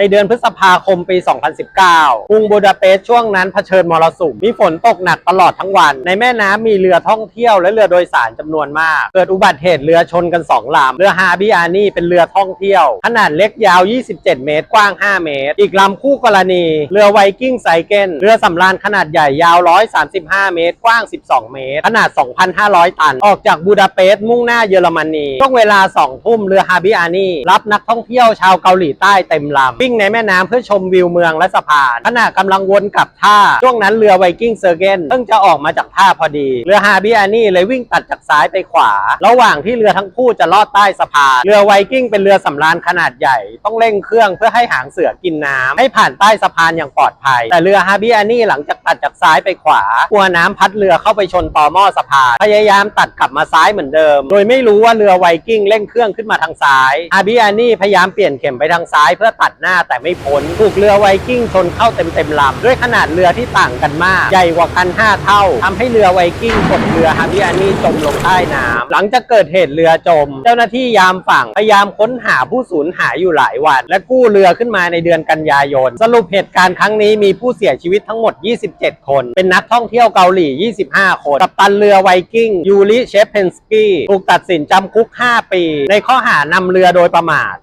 ในเดือนพฤษภาคมปี 2019 กรุงบูดาเปสต์ช่วงนั้นเผชิญมรสุม มีฝนตกหนักตลอดทั้งวัน ในแม่น้ำมีเรือท่องเที่ยวและเรือโดยสารจำนวนมาก เกิดอุบัติเหตุเรือชนกัน 2ลำ เรือฮาบิอานี่เป็นเรือท่องเที่ยว ขนาดเล็กยาว 27 เมตร กว้าง 5 เมตร อีกลำคู่กรณี เรือไวกิ้งไซเกนเรือสำราญขนาดใหญ่ยาว 135 เมตร กว้าง 12 เมตร ขนาด 2,500 ตัน ออกจากบูดาเปสต์มุ่งหน้าเยอรมนี ช่วงเวลา 2 ทุ่มเรือฮาบิอานี่รับนักท่องเที่ยวชาวเกาหลีใต้เต็มลำวิ่งในแม่น้ำเพื่อชมวิวเมืองและสะพานขณะกำลังวนกลับท่า ช่วงนั้นเรือไวกิ้งเซอร์เกนเพิ่งจะออกมาจากท่าพอดี เรือฮาบิอานี่เลยวิ่งตัดจากซ้ายไปขวา ระหว่างที่เรือทั้งคู่จะลอดใต้สะพานเรือไวกิ้งเป็นเรือสำราญขนาดใหญ่ ต้องเร่งเครื่องเพื่อให้หางเสือกินน้ำให้ผ่านใต้สะพานอย่างปลอดภัย แต่เรือฮาบิอานี่หลังจากตัดจากซ้ายไปขวากลัวน้ำพัดเรือเข้าไปชนต่อหม้อสะพานพยายามตัดกลับมาซ้ายเหมือนเดิม โดยไม่รู้ว่าเรือไวกิ้งเร่งเครื่องขึ้นมาทางซ้ายฮาบิอานี่พยายามเปลี่ยนเข็มไปทางซ้ายเพื่อตัดหน้าแต่ไม่พ้นถูกเรือไวกิ้งชนเข้าเต็มเต็มๆลำด้วยขนาดเรือที่ต่างกันมาก ใหญ่กว่ากัน 5 เท่าทำให้เรือไวกิ้งกดเรือฮาบิอานี่จมลงใต้น้ำหลังจากเกิดเหตุเรือจม เจ้าหน้าที่ยามฝั่งพยายามค้นหาผู้สูญหายอยู่หลายวัน และกู้เรือขึ้นมาในเดือนกันยายน สรุปเหตุการณ์ครั้งนี้มีผู้เสียชีวิตทั้งหมด 27 คน เป็นนักท่องเที่ยวเกาหลี 25 คน กับตันเรือไวกิ้งยูริเชฟเพนสกี้ถูกตัดสินจำคุก 5 ปี ในข้อหานำเรือโดยประมาท